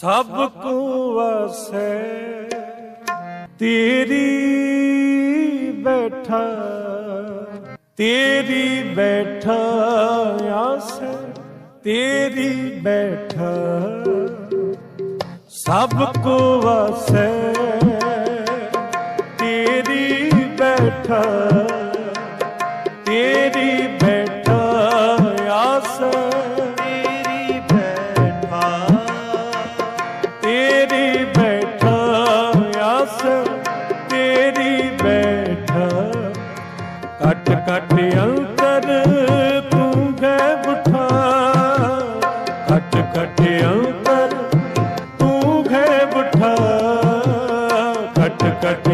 ਸਭ ਕੋ ਵਸੈ ਤੇਰੀ ਬੈਠਾ ਤੇਰੀ ਬੈਠਾ ਆਸ, ਤੇਰੀ ਬੈਠਾ। ਸਭ ਕੋ ਵਸੈ ਤੇਰੀ ਬੈਠਾ, ਤੇਰੀ ਕਟ ਅੰਤਰ ਤੂੰ ਗੈ ਬੁਠਾ ਕਟ ਕਟ ਅੰਤਰ ਤੂੰ ਗੈ ਬੁਠਾ ਕਟ ਕਟ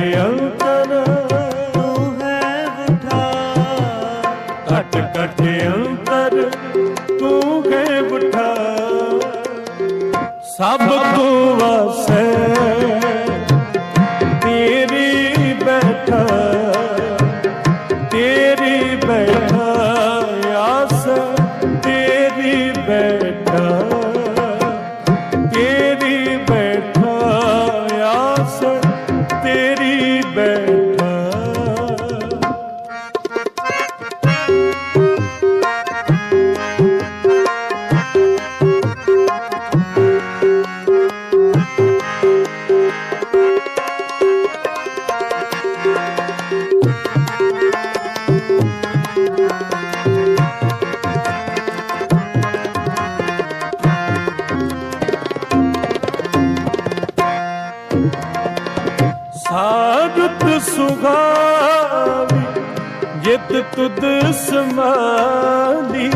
ਸਾਜਤ ਸੁਗਾਵੀ, ਜਿਤ ਤੁਧ ਸਮਾਲੀ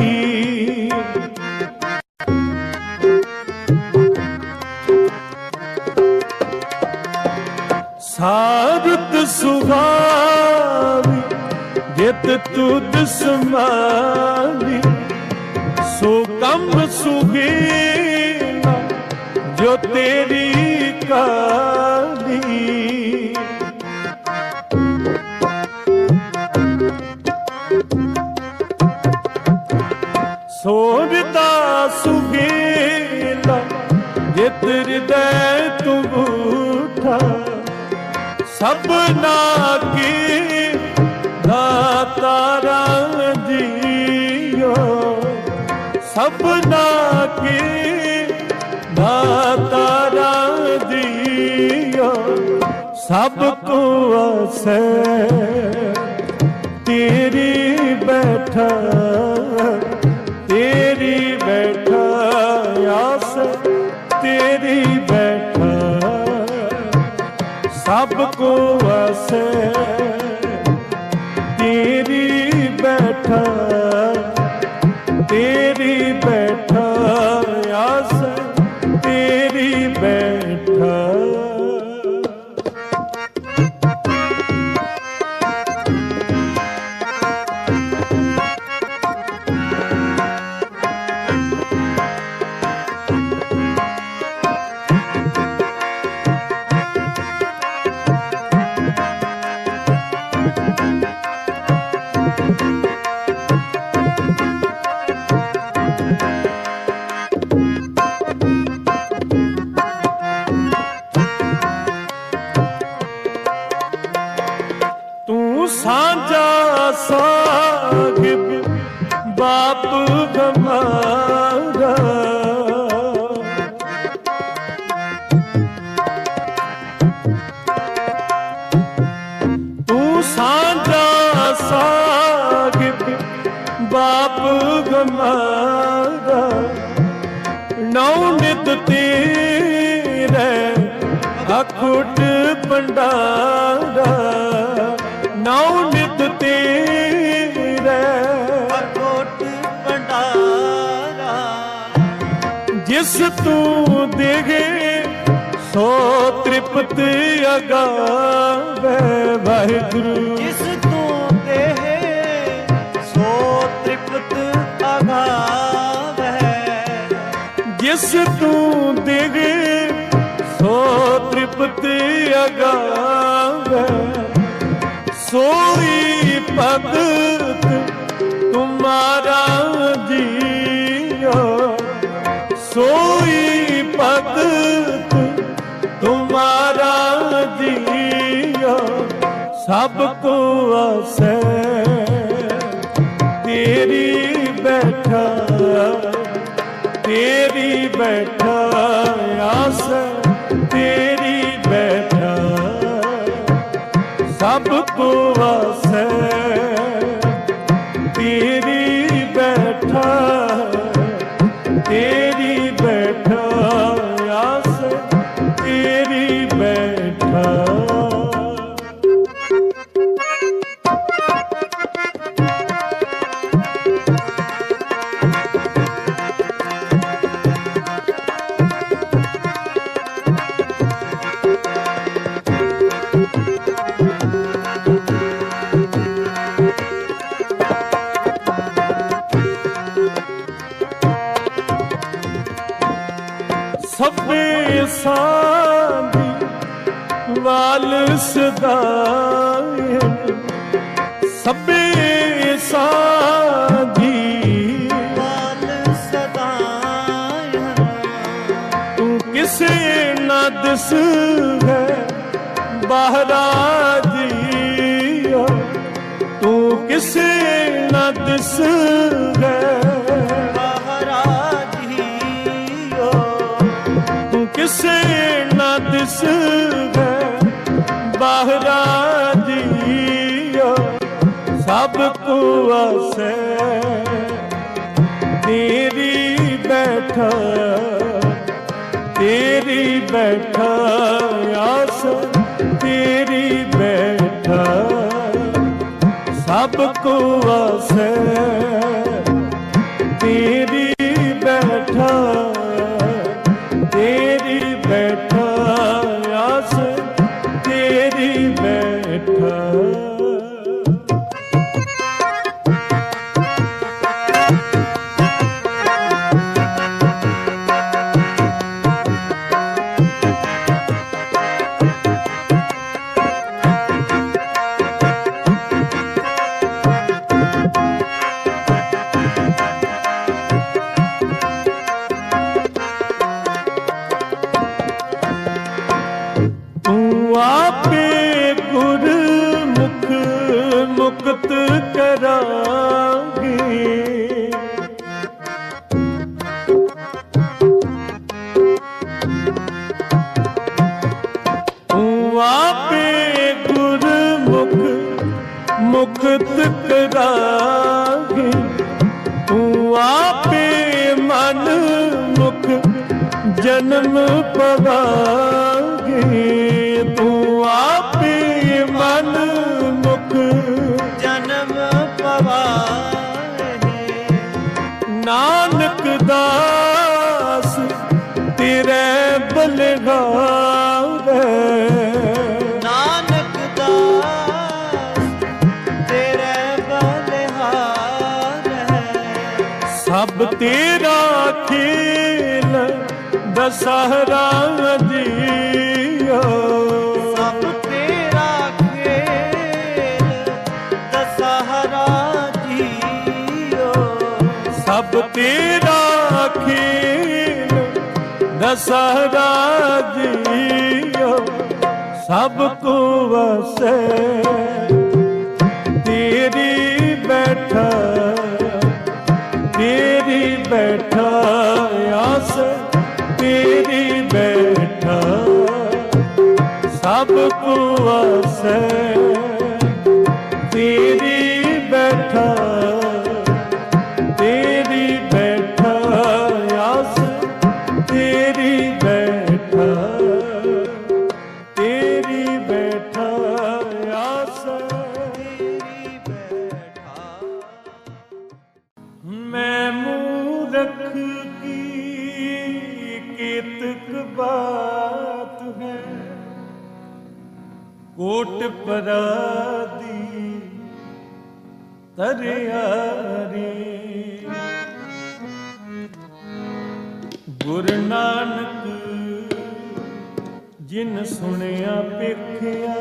ਸਾਜਤ ਸੁਗਾਵੀ, ਜਿਤ ਤੁਧ ਸਮਾਲੀ ਸੋ ਕੰਬ ਸੁਗੇਲਾ ਜੋ ਤੇਰੀ ਕਾਲੀ ਸੋਰਦਾ ਸੁਗੇਲਾ ਜਿਤ ਹਿਰਦੈ ਤੂੰ ਬੂਠਾ ਸਭਨਾ ਕੀ ਦਾਤਾਰਾ ਜੀਓ। ਸਭਨਾ ਕੀ ਦਾਤਾਰਾ ਜੀਓ। ਸਭ ਕੋ ਵਸੈ ਤੇਰੀ ਬੈਠਾ ਸਭ ਕੋ ਤੇਰੀ ਬੈਠਾ ਤੇਰੀ ਬੈਠਾ। ਅਖੁੱਟ ਭੰਡਾਰਾ ਨੌ ਨਿਤ ਤੇਰੇ। ਕੋਟ ਭੰਡਾਰਾ। ਜਿਸ ਤੂੰ ਦੇਗੇ ਸੋ ਤ੍ਰਿਪਤ ਅਗਾਵੇ। ਵਾਹਿਗੁਰੂ। ਜਿਸ ਤੂੰ ਦੇਹ ਸੋ ਤ੍ਰਿਪਤ ਅਗਾਵੈ। ਜਿਸ ਤੂੰ ਦੇਗੇ ਤੇ ਅਗਾਵੇ ਸੋਈ ਪਦ ਤੁਮਾਰਾ ਜੀਓ। ਸੋਈ ਪਦ ਤੁਮਾਰਾ ਜੀਓ। ਸਭ ਕੋ ਆਸੈ ਤੇਰੀ ਬੈਠਾ ਤੇਰੀ ਬੈਠਾ ਆਸੈ ਤੇਰੀ ਸਭ ਕੋ ਆਸੈ ਬਾਹਰਾ ਜੀਓ ਤੂੰ ਕਿਸੇ ਨਾ ਦਿਸ ਹੈ ਮਹਾਰਾਜ ਜੀਓ ਤੂੰ ਕਿਸੇ ਨਾ ਦਿਸ ਹੈ ਬਾਹਰਾ ਜੀਓ ਸਭ ਕੋ ਆਸੈ ਤੇਰੀ ਬੈਠਾ ਤੇਰੀ ਬੈਠਾ ਆਸ ਸਭ ਕੋ ਆਸੈ ਤੇਰੀ ਜਨਮ ਪਵਾਂਗੇ ਤੂੰ ਆਪੇ ਮਨ ਮੁਖ। ਜਨਮ ਪਵਾਏ ਨਾਨਕ ਦਾਸ ਤੇਰੇ ਬਲਿਹਾਰ ਸਭ ਤੇਰਾ ਦਸਹਰਾ ਜੀਓ ਸਭ ਤੇਰਾ ਖੇਲ ਦਸਹਰਾ ਜੀਓ। ਸਭ ਤੇਰਾ ਖੇਲ ਦਸਹਰਾ ਜੀਓ। ਸਭ ਕੋ ਵਸੈ ਤੇਰੀ ਬੈਠਾ ਤੇਰੀ ਬੈਠਾ ਆਸ ਤੇਰੀ ਬੈਠਾ ਸਭ ਕੋ ਵਸੈ ਤੇਰੀ ਬੈਠਾ ਕੀਤਕ ਬਾਤ ਹੈ। ਕੋਟ ਪਰਾਦੀ ਤਰਿਆਰੀ। ਗੁਰੂ ਨਾਨਕ ਜਿਨ ਸੁਣਿਆ ਪੇਖਿਆ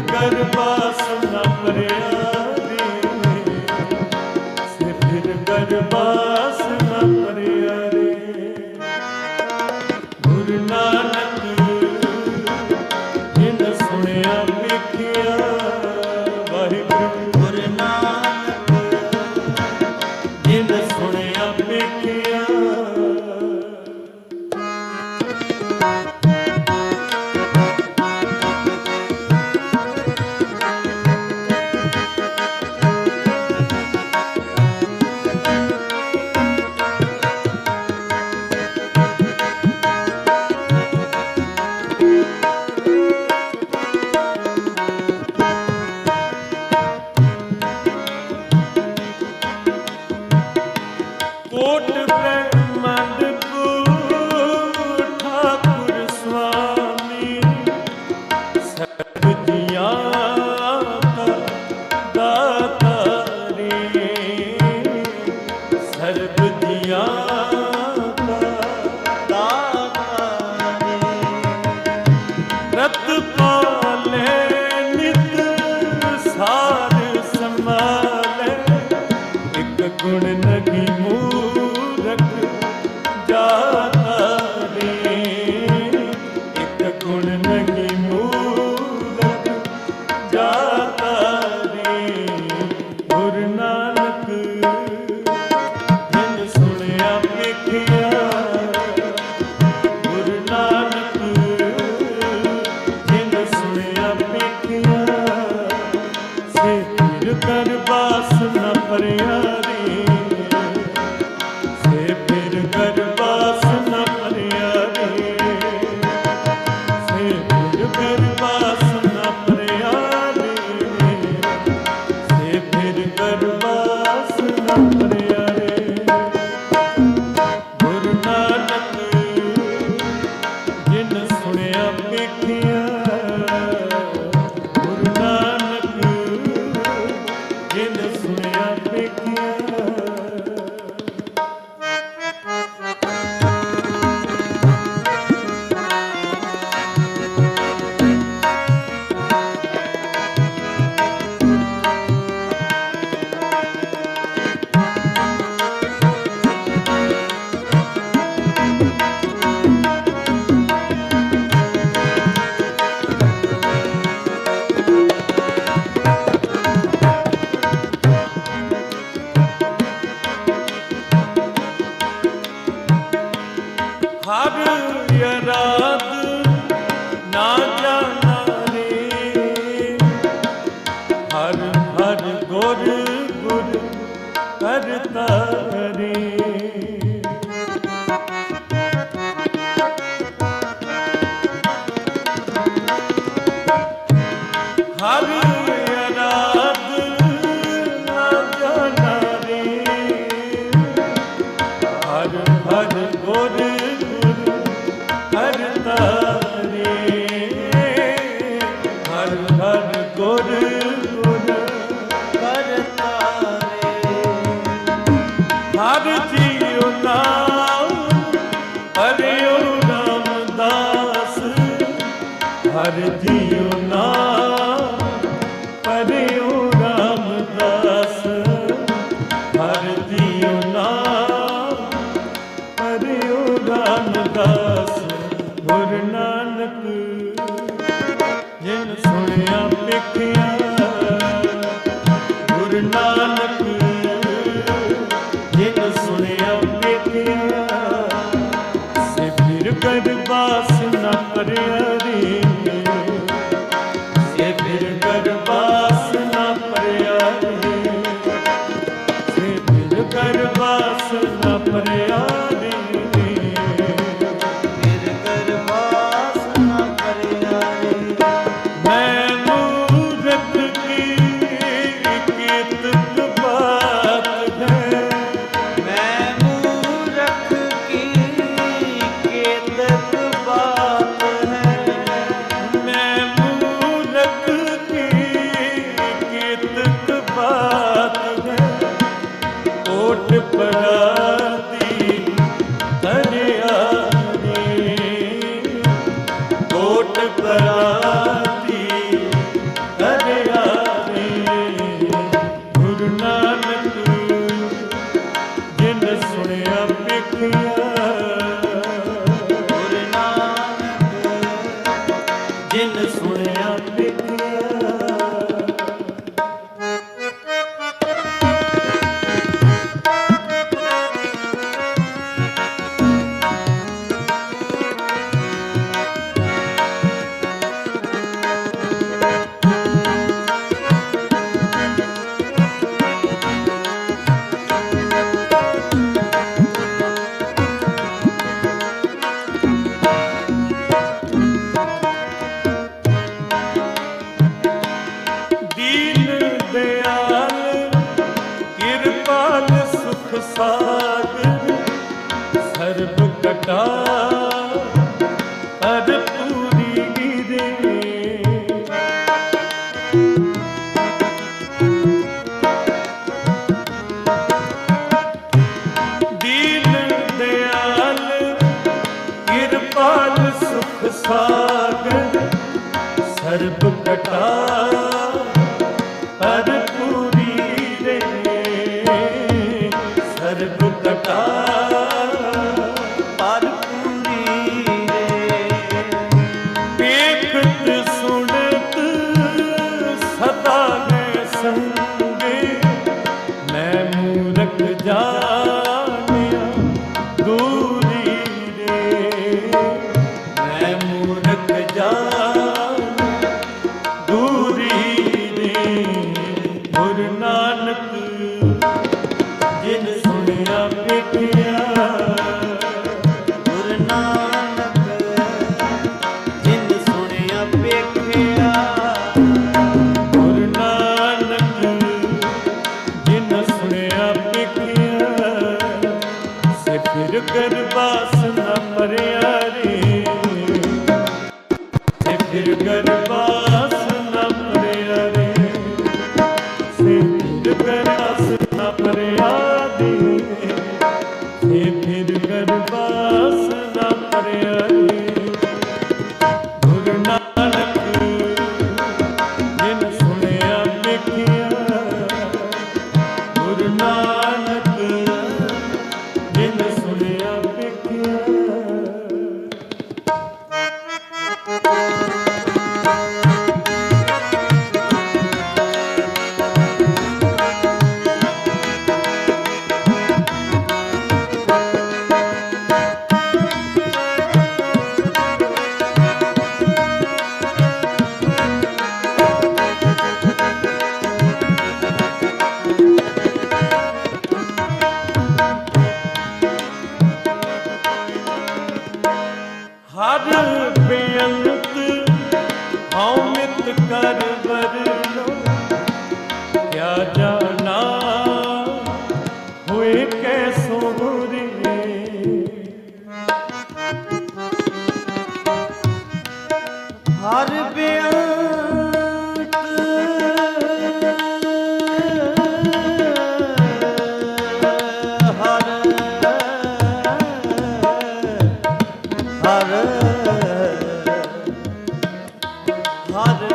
ਫਿਰ ਗਰਬਾਸ ਗੁਰੂ ਨਾਨਕ ਗੁਰ ਗਰਬਾ ਹਰ ਹਰ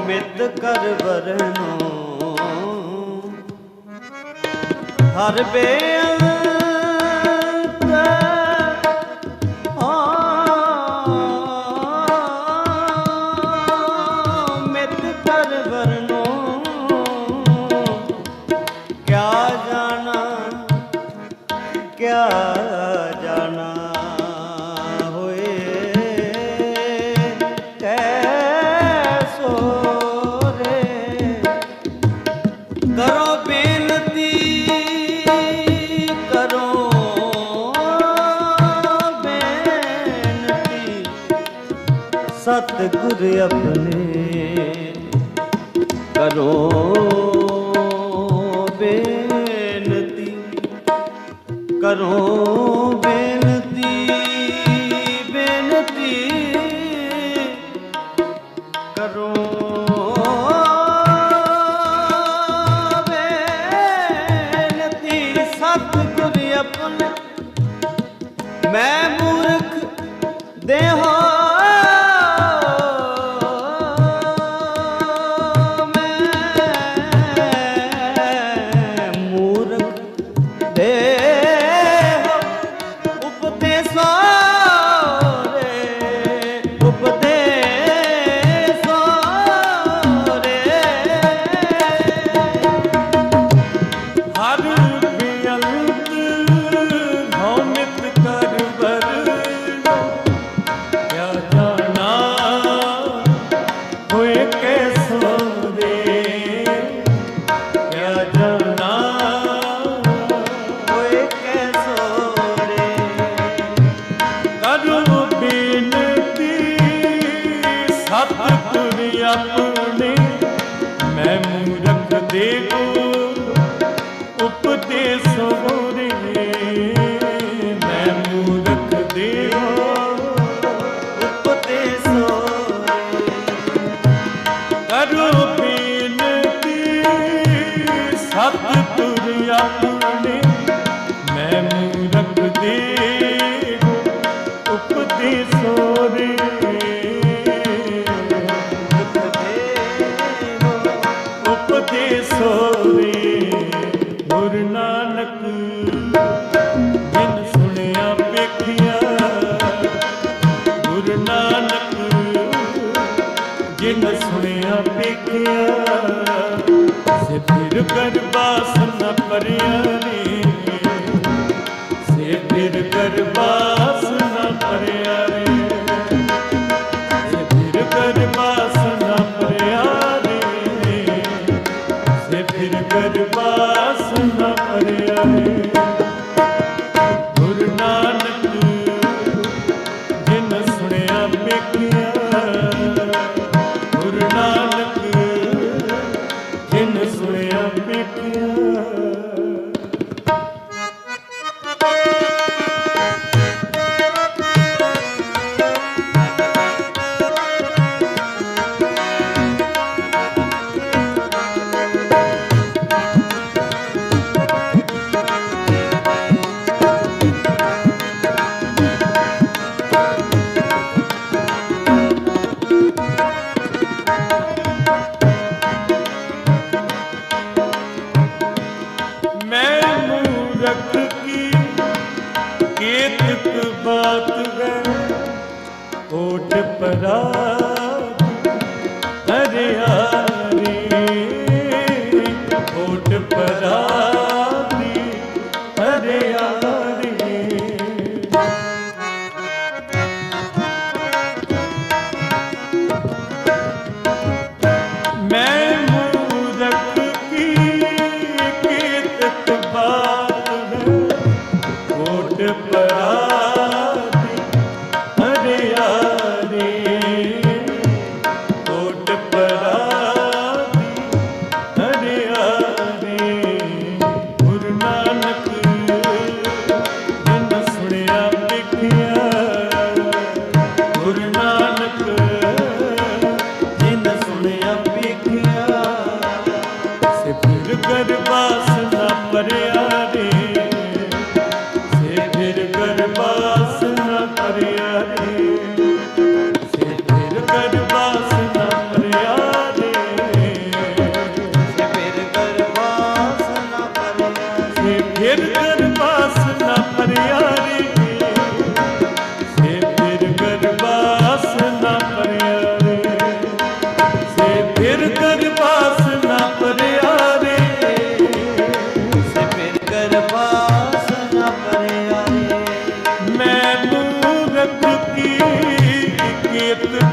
ਮਿਤ ਕਰ ਵਰਨੋ ਹਰ ਬੇਅੰਤ ਸਤ ਗੁਰ ਆਪਣੇ ਕਰੋ ਬੇਨਤੀ ਕਰੋ Saru ਫਿਰ ਗਰਬਾ ਸੁਨ ਪਰਿਆ ਬਾਤ ਹੈ ਪਰਾ ayettir